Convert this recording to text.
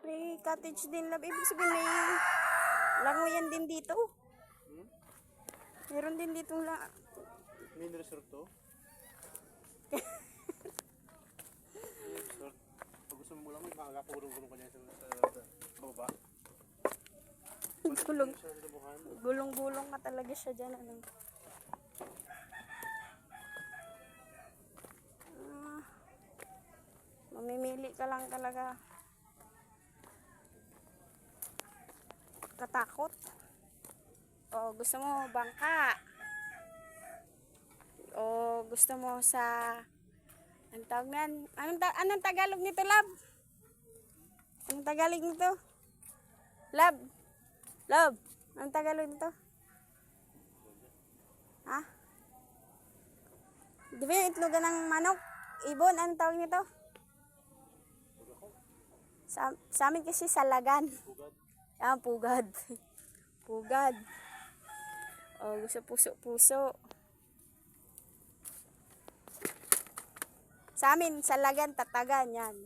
May cottage din love. Ibig sabihin may langoyan din dito. Hmm? Meron din dito la Main resort to? Resort. Pag gusto mo lang, makakapagulong-gulong ka niya sa, sa, baba. gulong. Gulong-gulong ka talaga siya dyan. Ano. Ah, mamimili ka lang talaga. Katakot. O gusto mo bangka. O gusto mo sa anong tawag nan? Anong, ta- anong Tagalog nito, lab? Anong Tagalog nito? Lab. Love, anong Tagalog nito? Ha? Di ba yung itlogan ng manok? Ibon, anong tawag nito? Sa, sa amin kasi salagan. Bugad. Ah, pugad. Pugad. Oh, gusto puso-puso. Sa amin, salagan, tatagan, yan.